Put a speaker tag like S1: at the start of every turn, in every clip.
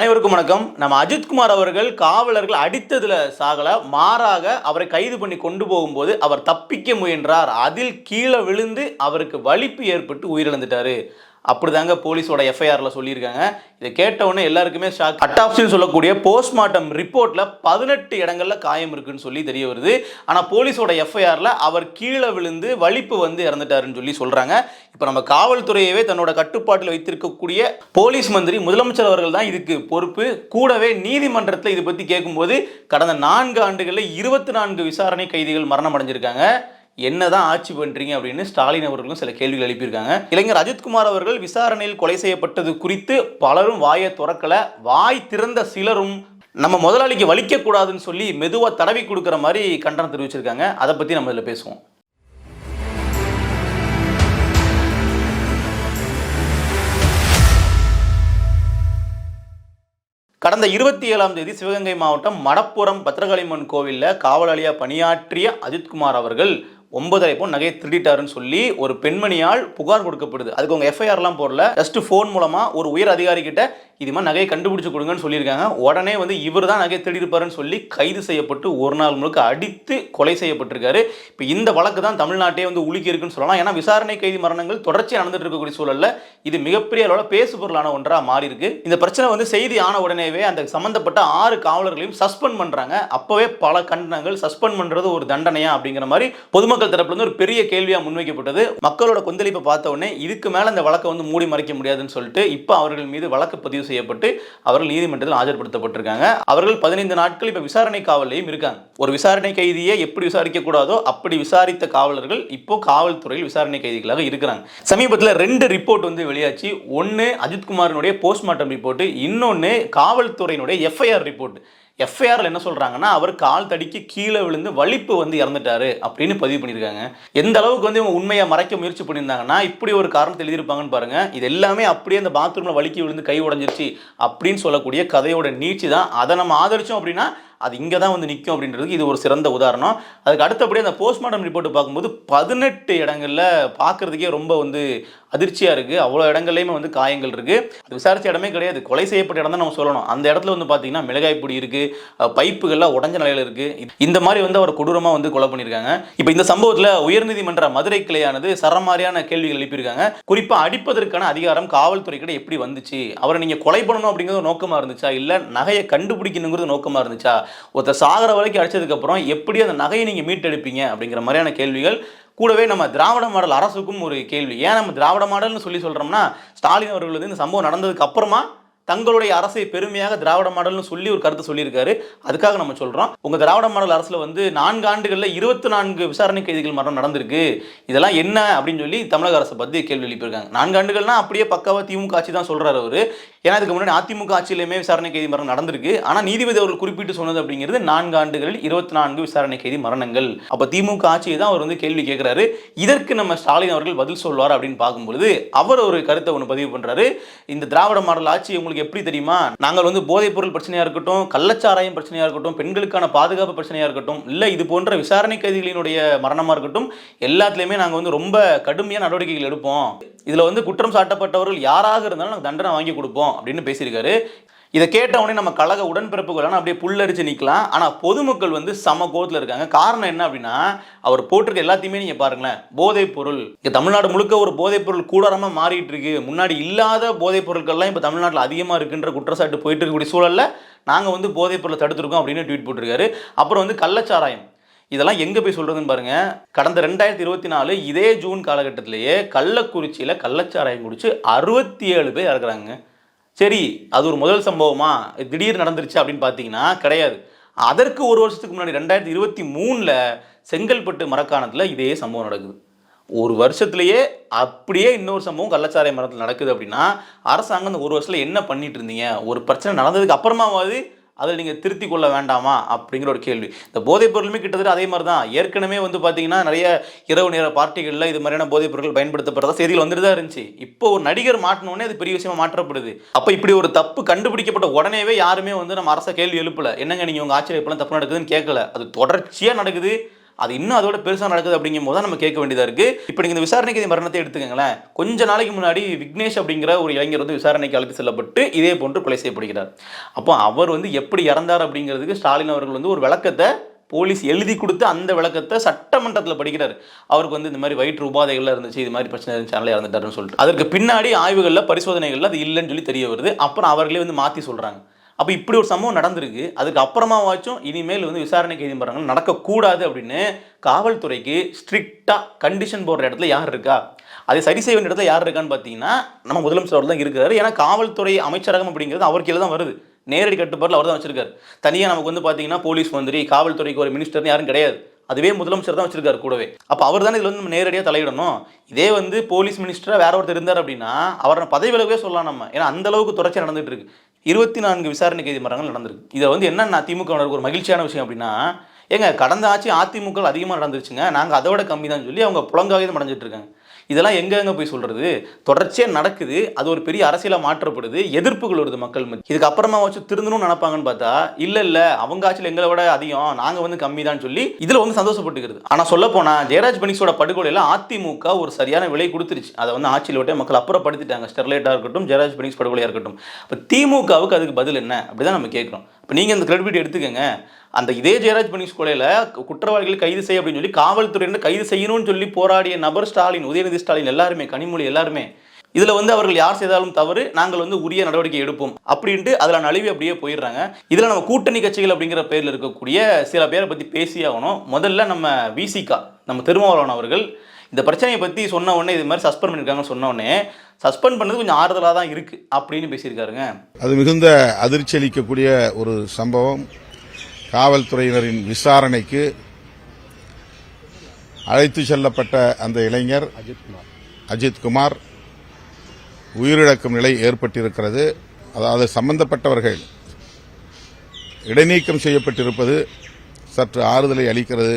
S1: அனைவருக்கும் வணக்கம். நம்ம அஜித்குமார் அவர்கள் காவலர்கள் அடித்ததில் சாகல மாறாக அவரை கைது பண்ணி கொண்டு போகும்போது அவர் தப்பிக்க முயன்றார். அதில் கீழே விழுந்து அவருக்கு வலிப்பு ஏற்பட்டு உயிரிழந்துட்டாரு. அப்படிதாங்க போலீஸோட எஃப்ஐஆரில் சொல்லியிருக்காங்க. இதை கேட்டவுடனே எல்லாருக்குமே ஷாக் அட்டாப்சின்னு சொல்லக்கூடிய போஸ்ட்மார்ட்டம் ரிப்போர்ட்டில் பதினெட்டு இடங்களில் காயம் இருக்குன்னு சொல்லி தெரிய வருது. ஆனால் போலீஸோட எஃப்ஐஆரில் அவர் கீழே விழுந்து வலிப்பு வந்து இறந்துட்டாருன்னு சொல்லி சொல்கிறாங்க இப்போ நம்ம காவல்துறையவே தன்னோட கட்டுப்பாட்டில் வைத்திருக்கக்கூடிய போலீஸ் மந்திரி முதலமைச்சர் அவர்கள் தான் இதுக்கு பொறுப்பு. கூடவே நீதிமன்றத்தில் இதை பற்றி கேட்கும்போது கடந்த நான்கு ஆண்டுகளில் இருபத்தி நான்கு விசாரணை கைதிகள் மரணம் அடைஞ்சிருக்காங்க. என்னதான் ஆட்சி பண்ணுறீங்க அப்படின்னு ஸ்டாலின் அவர்களும் சில கேள்விகள் எழுப்பியிருக்காங்க. இளைஞர் அஜித்குமார் அவர்கள் விசாரணையில் கொலை செய்யப்பட்டது குறித்து பலரும் வாயை துறக்கல. வாய் திறந்த சிலரும் நம்ம முதலாளிக்கு வலிக்கக்கூடாதுன்னு சொல்லி மெதுவாக தடவி கொடுக்குற மாதிரி கண்டனம் தெரிவிச்சிருக்காங்க. அதை பற்றி நம்ம இதில் பேசுவோம். கடந்த இருபத்தி ஏழாம் தேதி சிவகங்கை மாவட்டம் மடப்புரம் பத்திரகாளியம்மன் கோவிலில் காவலாளியாக பணியாற்றிய அஜித்குமார் அவர்கள் ஒன்பதரை பவுன் நகையை திருடிட்டாருன்னு சொல்லி ஒரு பெண்மணியால் புகார் கொடுக்கப்படுது. அதுக்கு அவங்க எஃப்ஐஆர்லாம் போடல. ஜஸ்ட் ஃபோன் மூலமாக ஒரு உயர் அதிகாரி கிட்ட இது மாதிரி நகையை கண்டுபிடிச்சி கொடுங்கன்னு சொல்லியிருக்காங்க. உடனே வந்து இவர் தான் நகையை திருடிருப்பாருன்னு சொல்லி கைது செய்யப்பட்டு ஒரு நாள் முழுக்க அடித்து கொலை செய்யப்பட்டிருக்காரு. இப்போ இந்த வழக்கு தான் தமிழ்நாட்டே வந்து உலுக்கி இருக்குன்னு சொல்லலாம். ஏன்னா விசாரணை கைதி மரணங்கள் தொடர்ச்சியாக நடந்துட்டு இருக்கக்கூடிய சூழலில் இது மிகப்பெரிய அளவில் பேசுபொருளான ஒன்றாக மாறி இருக்கு இந்த பிரச்சனை வந்து செய்தி ஆன உடனேவே அந்த சம்மந்தப்பட்ட ஆறு காவலர்களையும் சஸ்பெண்ட் பண்ணுறாங்க அப்போவே பல கண்டனங்கள் சஸ்பெண்ட் பண்ணுறது ஒரு தண்டனையா அப்படிங்கிற மாதிரி பொதுமக்கள் தரப்புல இருந்து ஒரு பெரிய கேள்வியாக முன்வைக்கப்பட்டது. மக்களோட கொந்தளிப்பை பார்த்த உடனே இதுக்கு மேலே அந்த வழக்கை வந்து மூடி மறைக்க முடியாதுன்னு சொல்லிட்டு இப்போ அவர்கள் மீது வழக்கு பதிவு செய்யப்பட்டு அவர்கள் நீதிமன்றத்தில் ஆஜர்படுத்தப்பட்டிருக்காங்க. அவர்கள் பதினைந்து நாட்கள் இப்போ விசாரணை காவலையும் இருக்காங்க. ஒரு விசாரணை கைதியை எப்படி விசாரிக்க கூடாதோ அப்படி விசாரித்த காவலர்கள் இப்போ காவல்துறையில் விசாரணை கைதிகளாக இருக்கிறாங்க. சமீபத்தில் ரெண்டு ரிப்போர்ட் வந்து வெளியாச்சு. ஒன்று அஜித்குமாரினுடைய போஸ்ட்மார்ட்டம் ரிப்போர்ட் இன்னொன்று காவல்துறையினுடைய எஃப்ஐஆர் ரிப்போர்ட் எஃப்ஐஆரில் என்ன சொல்கிறாங்கன்னா அவர் கால் தடிக்கு கீழே விழுந்து வலிப்பு வந்து இறந்துட்டாரு அப்படின்னு பதிவு பண்ணியிருக்காங்க. எந்த அளவுக்கு வந்து இவங்க உண்மையை மறைக்க முயற்சி பண்ணியிருந்தாங்கன்னா இப்படி ஒரு காரணத்தை எழுதியிருப்பாங்கன்னு பாருங்கள் இது எல்லாமே அப்படியே அந்த பாத்ரூமில் வலிக்கு விழுந்து கை உடஞ்சிருச்சு அப்படின்னு சொல்லக்கூடிய கதையோட நீட்சி தான். அதை நம்ம ஆதரிச்சோம் அப்படின்னா அது இங்கே தான் வந்து நிற்கும் அப்படின்றதுக்கு இது ஒரு சிறந்த உதாரணம். அதுக்கு அடுத்தபடி அந்த போஸ்ட்மார்ட்டம் ரிப்போர்ட் பார்க்கும்போது பதினெட்டு இடங்களில் பார்க்குறதுக்கே ரொம்ப வந்து அதிர்ச்சியாக இருக்குது அவ்வளோ இடங்கள்லையுமே வந்து காயங்கள் இருக்குது அது விசாரிச்ச இடமே கிடையாது. கொலை செய்யப்பட்ட இடம் தான் நம்ம சொல்லணும். அந்த இடத்துல வந்து பார்த்தீங்கன்னா மிளகாய் பொடி இருக்குது பைப்புகள்லாம் உடஞ்ச நிலையில் இருக்குது இந்த மாதிரி வந்து அவர் கொடூரமாக வந்து கொலை பண்ணியிருக்காங்க. இப்போ இந்த சம்பவத்தில் உயர்நீதிமன்ற மதுரை கிளையானது சரமாரியான கேள்விகள் எழுப்பியிருக்காங்க. குறிப்பாக அடிப்பதற்கான அதிகாரம் காவல்துறைக்கிட்ட எப்படி வந்துச்சு? அவரை நீங்கள் கொலை பண்ணணும் அப்படிங்கிறது நோக்கமாக இருந்துச்சா? இல்லை நகையை கண்டுபிடிக்கணுங்கிறது நோக்கமாக இருந்துச்சா? ஒருத்தர் சாகர வரைக்கும் அடிச்சதுக்கப்புறம் எப்படி அந்த நகையை நீங்கள் மீட்டெடுப்பீங்க அப்படிங்கிற மாதிரியான கேள்விகள் கூடவே நம்ம திராவிட மாடல் அரசுக்கும் ஒரு கேள்வி. ஏன் நம்ம திராவிட மாடல்னு சொல்லி சொல்கிறோம்னா ஸ்டாலின் அவர்கள் வந்து இந்த சம்பவம் நடந்ததுக்கு அப்புறமா தங்களுடைய அரசை பெருமையாக திராவிட மாடல்னு சொல்லி ஒரு கருத்து சொல்லியிருக்காரு. அதுக்காக நம்ம சொல்கிறோம் உங்கள் திராவிட மாடல் அரசில் வந்து நான்கு ஆண்டுகளில் இருபத்தி நான்கு விசாரணை கைதிகள் மரணம் நடந்திருக்கு. இதெல்லாம் என்ன அப்படின்னு சொல்லி தமிழக அரசை பற்றி கேள்வி எழுப்பியிருக்காங்க. நான்கு ஆண்டுகள்னா அப்படியே பக்காவாக திமுக ஆட்சி தான் சொல்கிறார் அவர். ஏன்னா இதுக்கு முன்னாடி அதிமுக ஆட்சியிலுமே விசாரணை கைதி மரணம் நடந்திருக்கு. ஆனால் நீதிபதி அவர்கள் குறிப்பிட்டு சொன்னது அப்படிங்கிறது நான்கு ஆண்டுகளில் இருபத்தி நான்கு விசாரணை கைதி மரணங்கள். அப்போ திமுக ஆட்சியை தான் அவர் வந்து கேள்வி கேட்குறாரு இதற்கு நம்ம ஸ்டாலின் அவர்கள் பதில் சொல்வார் அப்படின்னு பார்க்கும்பொழுது அவர் ஒரு கருத்தை ஒன்று பதிவு பண்ணுறாரு இந்த திராவிட மாடல் ஆட்சி உங்களுக்கு எப்படி தெரியுமா? நாங்கள் வந்து போதைப் பொருள் பிரச்சனையாக இருக்கட்டும் கள்ளச்சாராயம் பிரச்சனையாக இருக்கட்டும் பெண்களுக்கான பாதுகாப்பு பிரச்சனையாக இருக்கட்டும் இல்லை இது போன்ற விசாரணை கைதிகளினுடைய மரணமாக இருக்கட்டும் எல்லாத்துலேயுமே நாங்கள் வந்து ரொம்ப கடுமையான நடவடிக்கைகள் எடுப்போம். இதில் வந்து குற்றம் சாட்டப்பட்டவர்கள் யாராக இருந்தாலும் நாங்கள் தண்டனை வாங்கி கொடுப்போம் அப்படின்னு பேசியிருக்காரு. இதை கேட்டவுடனே நம்ம கழக உடன்பிறப்புகளான அப்படியே புல்லரிச்சு நிற்கலாம் ஆனால் பொதுமக்கள் வந்து சம கோத்தில் இருக்காங்க. காரணம் என்ன அப்படின்னா அவர் போட்டிருக்க எல்லாத்தையுமே நீங்கள் பாருங்களேன். போதைப் பொருள். இங்கே தமிழ்நாடு முழுக்க ஒரு போதைப் பொருள் கூடாரமாக மாறிட்டு இருக்கு. முன்னாடி இல்லாத போதைப் பொருட்கள்லாம் இப்போ தமிழ்நாட்டில் அதிகமாக இருக்குன்ற குற்றச்சாட்டு போயிட்டு இருக்கக்கூடிய சூழலில் நாங்கள் வந்து போதைப் பொருளை தடுத்துருக்கோம் அப்படின்னு ட்வீட் போட்டிருக்காரு. அப்புறம் வந்து கள்ளச்சாராயம். இதெல்லாம் எங்கே போய் சொல்கிறதுன்னு பாருங்க. கடந்த ரெண்டாயிரத்தி இருபத்தி நாலு இதே ஜூன் காலகட்டத்திலேயே கள்ளக்குறிச்சியில் கள்ளச்சாராயம் குடிச்சு அறுபத்தி ஏழு பேர் இறக்குறாங்க. சரி அது ஒரு முதல் சம்பவமா? திடீர் நடந்துருச்சு அப்படின்னு பார்த்தீங்கன்னா கிடையாது. அதற்கு ஒரு வருஷத்துக்கு முன்னாடி ரெண்டாயிரத்தி இருபத்தி மூணில் செங்கல்பட்டு மரக்காணத்தில் இதே சம்பவம் நடக்குது. ஒரு வருஷத்துலேயே அப்படியே இன்னொரு சம்பவம் கள்ளச்சாரை மரத்தில் நடக்குது அப்படின்னா அரசாங்கம் இந்த ஒரு வருஷத்தில் என்ன பண்ணிட்டு இருந்தீங்க? ஒரு பிரச்சனை நடந்ததுக்கு அப்புறமாவது அதை நீங்கள் திருத்தி கொள்ள வேண்டாமா அப்படிங்கிற ஒரு கேள்வி. இந்த போதைப் பொருளுமே கிட்டத்தட்ட அதே மாதிரி தான். ஏற்கனவே வந்து பார்த்தீங்கன்னா நிறைய இரவு நேர பார்ட்டிகளில் இது மாதிரியான போதைப் பொருட்கள் பயன்படுத்தப்படுறதா செய்திகள் வந்துட்டு தான் இருந்துச்சு. இப்போ ஒரு நடிகர் மாட்டினோடனே அது பெரிய விஷயமா மாற்றப்படுது. அப்போ இப்படி ஒரு தப்பு கண்டுபிடிக்கப்பட்ட உடனேவே யாருமே வந்து நம்ம அரச கேள்வி எழுப்பல. என்னங்க நீங்கள் உங்கள் ஆட்சியில் தப்பு நடக்குதுன்னு கேட்கல. அது தொடர்ச்சியாக நடக்குது. அது இன்னும் அதோட பெருசாக நடக்குது அப்படிங்கும் போது நம்ம கேட்க வேண்டியதாக இருக்குது இப்போ நீங்கள் இந்த விசாரணைக்கு கைதி மரணத்தை எடுத்துக்கங்களேன். கொஞ்ச நாளைக்கு முன்னாடி விக்னேஷ் அப்படிங்கிற ஒரு இளைஞர் வந்து விசாரணைக்கு அழைத்து செல்லப்பட்டு இதே போன்று கொலை செய்யப்படுகிறார். அப்போ அவர் வந்து எப்படி இறந்தார் அப்படிங்கிறதுக்கு ஸ்டாலின் அவர்கள் வந்து ஒரு விளக்கத்தை போலீஸ் எழுதி கொடுத்து அந்த விளக்கத்தை சட்டமன்றத்தில் படிக்கிறார். அவருக்கு வந்து இந்த மாதிரி வயிற்று உபாதைகள்லாம் இருந்துச்சு இது மாதிரி பிரச்சனை இருந்துச்சு அதனால இறந்துட்டாருன்னு சொல்லிட்டு. அதற்கு பின்னாடி ஆய்வுகளில் பரிசோதனைகளில் அது இல்லைன்னு சொல்லி தெரிய வருது. அப்புறம் அவர்களே வந்து மாற்றி சொல்கிறாங்க அப்போ இப்படி ஒரு சம்பவம் நடந்திருக்கு. அதுக்கு அப்புறமாவாச்சும் இனிமேல் வந்து விசாரணை கைதி பண்ணுறாங்க நடக்கக்கூடாது அப்படின்னு காவல்துறைக்கு ஸ்ட்ரிக்டாக கண்டிஷன் போடுற இடத்துல யார் இருக்கா? அதை சரி செய்ய வேண்டிய இடத்துல யார் இருக்கான்னு பார்த்தீங்கன்னா நம்ம முதலமைச்சர் அவர் தான் இருக்கிறாரு. ஏன்னா காவல்துறை அமைச்சரகம் அப்படிங்கிறது அவர் கீழே தான் வருது. நேரடி கட்டுப்பாட்டில் அவர் தான் வச்சிருக்காரு. தனியாக நமக்கு வந்து பார்த்தீங்கன்னா போலீஸ் மந்திரி காவல்துறைக்கு ஒரு மினிஸ்டர்னு யாரும் கிடையாது. அதுவே முதலமைச்சர் தான் வச்சிருக்காரு கூடவே. அப்போ அவர் தானே இதில் வந்து நம்ம நேரடியாக தலையிடணும்? இதே வந்து போலீஸ் மினிஸ்டராக வேற ஒருத்தர் இருந்தார் அப்படின்னா அவரை பதவி விலகவே சொல்லலாம் நம்ம. ஏன்னா அந்த அளவுக்கு தொடர்ச்சி நடந்துட்டு இருக்கு. இருபத்தி நான்கு விசாரணை கைதி மரணங்கள் நடந்திருக்கு. இதை வந்து என்னன்னா திமுகவினருக்கு ஒரு மகிழ்ச்சியான விஷயம் அப்படின்னா ஏங்க கடந்த ஆட்சி அதிமுக அதிகமாக நடந்துருச்சுங்க. நாங்கள் அதோட கம்மி தான் சொல்லி அவங்க புலங்காகிதம் அடைஞ்சிட்டு இருக்காங்க. இதெல்லாம் எங்கெங்க போய் சொல்றது? தொடர்ச்சியாக நடக்குது. அது ஒரு பெரிய அரசியலாக மாற்றப்படுது. எதிர்ப்புகள் வருது மக்கள் மத்திய இதுக்கு அப்புறமா வச்சு திருந்தணும்னு நினைப்பாங்கன்னு பார்த்தா இல்லை இல்லை அவங்க ஆட்சியில் எங்களை விட அதிகம் நாங்கள் வந்து கம்மி தான் சொல்லி இதில் வந்து சந்தோஷப்பட்டுக்கிறது. ஆனால் சொல்ல போனால் ஜெயராஜ் பனிக்ஸோட படுகொலையில் அதிமுக ஒரு சரியான விலை கொடுத்துருச்சு. அதை வந்து ஆட்சியில் விட்டு மக்கள் அப்புறப்படுத்திட்டாங்க. ஸ்டெர்லைட்டாக இருக்கட்டும் ஜெயராஜ் பனிக்ஸ் படுகொலையாக இருக்கட்டும். இப்போ திமுகவுக்கு அதுக்கு பதில் என்ன? அப்படிதான் நம்ம கேட்குறோம். இப்போ நீங்கள் இந்த கிரெடிபிலிட்டி எடுத்துக்கங்க. அந்த இதே ஜெயராஜ் பனிக்ஸ் கொலையில் குற்றவாளிகள் கைது செய்ய அப்படின்னு சொல்லி காவல்துறையினர் கைது செய்யணும்னு சொல்லி போராடிய நபர் ஸ்டாலின் உதயநிதி ஸ்டாலின் எல்லாருமே கனிமொழி எல்லாருமே. இதில் வந்து அவர்கள் யார் செய்தாலும் தவறு நாங்கள் வந்து உரிய நடவடிக்கை எடுப்போம் அப்படின்ட்டு அதில் நழுவி அப்படியே போயிடுறாங்க. இதில் நம்ம கூட்டணி கட்சிகள் அப்படிங்கிற பேரில் இருக்கக்கூடிய சில பேரை பற்றி பேசி ஆகணும். முதல்ல நம்ம விசிகா நம்ம திருமாவளவன் அவர்கள். இந்த பிரச்சனையை பற்றி சொன்ன உடனே இது மாதிரி சஸ்பெண்ட் பண்ணியிருக்காங்கன்னு சொன்ன உடனே சஸ்பெண்ட் பண்ணது கொஞ்சம் ஆறுதலாக தான் இருக்குது அப்படின்னு பேசியிருக்காருங்க.
S2: அது மிகுந்த அதிர்ச்சி அளிக்கக்கூடிய ஒரு சம்பவம். காவல்துறையினரின் விசாரணைக்கு அழைத்து செல்லப்பட்ட அந்த இளைஞர் அஜித்குமார் உயிரிழக்கும் நிலை ஏற்பட்டிருக்கிறது. அதாவது சம்பந்தப்பட்டவர்கள் இடைநீக்கம் செய்யப்பட்டிருப்பது சற்று ஆறுதலை அளிக்கிறது.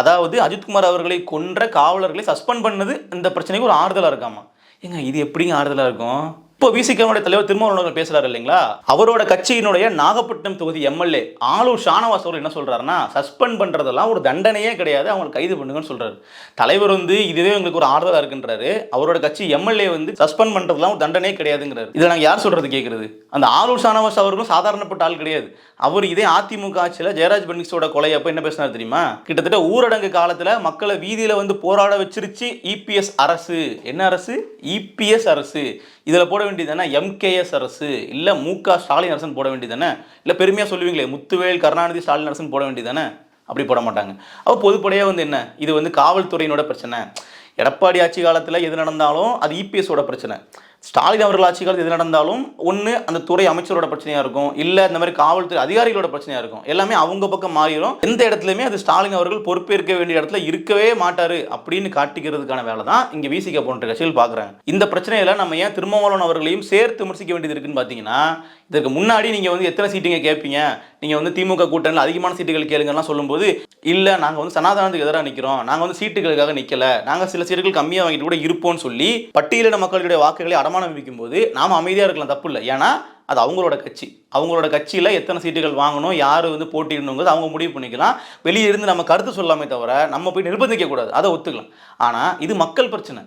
S1: அதாவது அஜித்குமார் அவர்களை கொன்ற காவலர்களை சஸ்பெண்ட் பண்ணது இந்த பிரச்சனைக்கு ஒரு ஆறுதலாக இருக்காமா? ஏங்க இது எப்படிங்க ஆறுதலாக இருக்கும்? இப்போ விசிகனுடைய தலைவர் திருமாவளவன் பேசுறாரு இல்லைங்களா? அவரோட கட்சியினுடைய நாகப்பட்டினம் தொகுதி எம்எல்ஏ ஆளூர் ஷானவாஸ் அவர் என்ன சொல்றாருன்னா சஸ்பெண்ட் பண்றதெல்லாம் ஒரு தண்டனையே கிடையாது அவங்களை கைது பண்ணுங்கன்னு சொல்றாரு. தலைவர் வந்து இதுவே எங்களுக்கு ஒரு ஆறுதலா இருக்குன்றாரு. அவரோட கட்சி எம்எல்ஏ வந்து சஸ்பெண்ட் பண்றதெல்லாம் ஒரு தண்டனையே கிடையாதுங்கிறாரு. இதை நாங்கள் யார் சொல்றது கேட்கறது அந்த ஆளூர் ஷானவாஸ் அவர்களும் சாதாரணப்பட்ட ஆள் கிடையாது. அவர் இதே அதிமுக ஆட்சியில் ஜெயராஜ் பென்னிக்ஸோட கொலை அப்போ என்ன பேசினார் தெரியுமா? கிட்டத்தட்ட ஊரடங்கு காலத்தில் மக்களை வீதியில் வந்து போராட வச்சிருச்சு இபிஎஸ் அரசு. என்ன அரசு? இபிஎஸ் அரசு. இதில் போட வேண்டியதானே எம்கேஎஸ் அரசு இல்லை மு க ஸ்டாலின் அரசுன்னு போட வேண்டியதானே இல்லை பெருமையாக சொல்லுவீங்களே முத்துவேல் கருணாநிதி ஸ்டாலின் அரசுன்னு போட வேண்டியதானே அப்படி போட மாட்டாங்க. அப்போ பொதுப்படையாக வந்து என்ன? இது வந்து காவல்துறையினோட பிரச்சனை. எடப்பாடி ஆட்சி காலத்தில் எது நடந்தாலும் அது இபிஎஸோட பிரச்சனை. ஸ்டாலின் அவர்கள் ஆட்சி காலத்தில் எது நடந்தாலும் ஒன்று அந்த துறை அமைச்சரோட பிரச்சனையாக இருக்கும். இல்லை இந்த மாதிரி காவல்துறை அதிகாரிகளோட பிரச்சனையாக இருக்கும். எல்லாமே அவங்க பக்கம் மாறிடும் எந்த இடத்துலையுமே அது ஸ்டாலின் அவர்கள் பொறுப்பேற்க வேண்டிய இடத்துல இருக்கவே மாட்டார் அப்படின்னு காட்டிக்கிறதுக்கான வேலை தான் இங்கே விசிக போன்ற கட்சிகள் பார்க்குறாங்க இந்த பிரச்சனையில் நம்ம ஏன் திருமாவளவன் அவர்களையும் சேர்த்து விமர்சிக்க வேண்டியது இருக்குன்னு பார்த்தீங்கன்னா இதற்கு முன்னாடி நீங்கள் வந்து எத்தனை சீட்டுங்க கேட்பீங்க நீங்கள் வந்து திமுக கூட்டணியில் அதிகமான சீட்டுகள் கேளுங்கலாம் சொல்லும்போது இல்லை நாங்கள் வந்து சனாதனத்துக்கு எதிராக நிற்கிறோம் நாங்கள் வந்து சீட்டுகளுக்காக நிற்கல நாங்கள் சில சீட்டுகள் கம்மியாக வாங்கிட்டு கூட இருப்போம்னு சொல்லி பட்டியலின மக்களுடைய வாக்குகளை அடமானம் வைக்கும் போது நாம் அமைதியாக இருக்கலாம் தப்பு இல்லை. ஏன்னா அது அவங்களோட கட்சி. அவங்களோட கட்சியில் எத்தனை சீட்டுகள் வாங்கணும் யார் வந்து போட்டிடணுங்கிறது அவங்க முடிவு பண்ணிக்கலாம். வெளியே இருந்து நம்ம கருத்து சொல்லாமே தவிர நம்ம போய் நிர்பந்திக்கக்கூடாது. அதை ஒத்துக்கலாம். ஆனால் இது மக்கள் பிரச்சனை.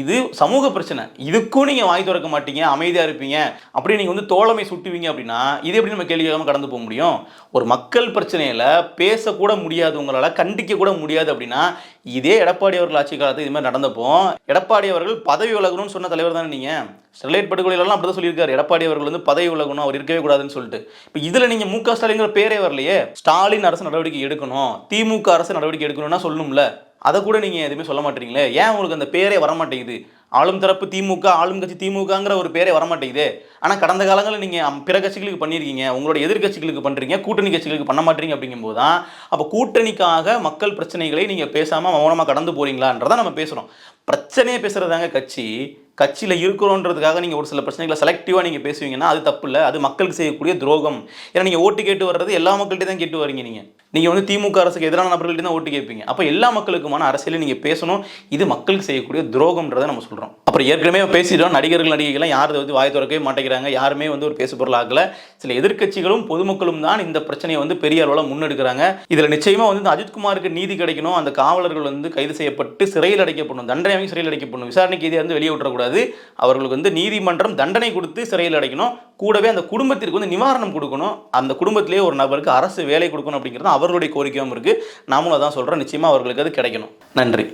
S1: இது சமூக பிரச்சனை. இதுக்கும் நீங்கள் வாய் திறக்க மாட்டீங்க அமைதியாக இருப்பீங்க. அப்படி நீங்கள் வந்து தோழமை சுட்டுவீங்க அப்படின்னா இது எப்படி நம்ம கேள்வி கேட்காம கடந்து போக முடியும்? ஒரு மக்கள் பிரச்சனையில் பேசக்கூட முடியாது உங்களால் கண்டிக்க கூட முடியாது அப்படின்னா இதே எடப்பாடி அவர்கள் ஆட்சி காலத்தில் இது மாதிரி நடந்தப்போ எடப்பாடி அவர்கள் பதவி விலகணும்னு சொன்ன தலைவர் தானே நீங்கள் ஸ்டெர்லைட் படுகொலையிலலாம் அப்படி தான் சொல்லியிருக்காரு. எடப்பாடி அவர்கள் வந்து பதவி விலகணும் அவர் இருக்கவே கூடாதுன்னு சொல்லிட்டு. இப்போ இதில் நீங்கள் மு க ஸ்டாலின்ங்கிற பேரே வரலையே. ஸ்டாலின் அரசு நடவடிக்கை எடுக்கணும் திமுக அரசு நடவடிக்கை எடுக்கணும்னா சொல்லணும்ல. அதை கூட நீங்கள் எதுவுமே சொல்ல மாட்டீங்களே? ஏன் உங்களுக்கு அந்த பேரே வர மாட்டேங்குது ஆளும் தரப்பு திமுக ஆளும் கட்சி திமுகங்கிற ஒரு பேரே வர மாட்டேங்குது ஆனால் கடந்த காலங்களில் நீங்கள் பிற கட்சிகளுக்கு பண்ணியிருக்கீங்க உங்களோட எதிர்க்கட்சிகளுக்கு பண்ணுறீங்க கூட்டணி கட்சிகளுக்கு பண்ண மாட்டீங்க அப்படிங்கும்போது தான் அப்போ கூட்டணிக்காக மக்கள் பிரச்சனைகளை நீங்கள் பேசாமல் மௌனமாக கடந்து போகிறீங்களான்றதை நம்ம பேசுகிறோம் பிரச்சனையே பேசுகிறதாங்க கட்சி. கட்சியில் இருக்கிறோன்றதுக்காக நீங்கள் ஒரு சில பிரச்சனைகளை செலக்டிவாக நீங்கள் பேசுவீங்கன்னா அது தப்பு இல்லை அது மக்களுக்கு செய்யக்கூடிய துரோகம். ஏன்னா நீங்கள் ஓட்டு கேட்டு வர்றது எல்லா மக்கள்கிட்ட தான் கேட்டு வரீங்க நீங்கள் நீங்கள் வந்து திமுக அரசுக்கு எதிரான நபர்கள்ட்ட தான் ஓட்டு கேட்பீங்க. அப்போ எல்லா மக்களுக்குமான அரசியலையும் நீங்கள் பேசணும் இது மக்களுக்கு செய்யக்கூடிய துரோகம்ன்றதை நம்ம சொல்கிறோம் அப்புறம் ஏற்கனவே பேசிட்டோம் நடிகர்கள் நடிகைகள்லாம் யார் வந்து வாய் திறக்கவே மாட்டேங்கிறாங்க யாருமே வந்து ஒரு பேசு பொருளாகல சில எதிர்க்கட்சிகளும் பொதுமக்களும் தான் இந்த பிரச்சனையை வந்து பெரிய அளவில் முன்னெடுக்கிறாங்க. இதில் நிச்சயமாக வந்து அஜித்குமாருக்கு நீதி கிடைக்கணும் அந்த காவலர்கள் வந்து கைது செய்யப்பட்டு சிறையில் அடைக்கப்படணும் தண்டனை வாங்கி சிறையில் அடைக்கப்படணும். விசாரணைக்கு இதை வந்து வெளியே விட்டுறக்கூடாது அவர்களுக்கு வந்து நீதிமன்றம் தண்டனை கொடுத்து சிறையில் அடைக்கணும். கூடவே அந்த குடும்பத்திற்கு வந்து நிவாரணம் கொடுக்கணும். அந்த குடும்பத்திலேயே ஒரு நபருக்கு அரசு வேலை கொடுக்கணும் அப்படிங்கிறது அவர்களுடைய கோரிக்கையும் இருக்குது நாமளும் அதான் சொல்கிறோம் நிச்சயமாக அவர்களுக்கு அது கிடைக்கணும். நன்றி.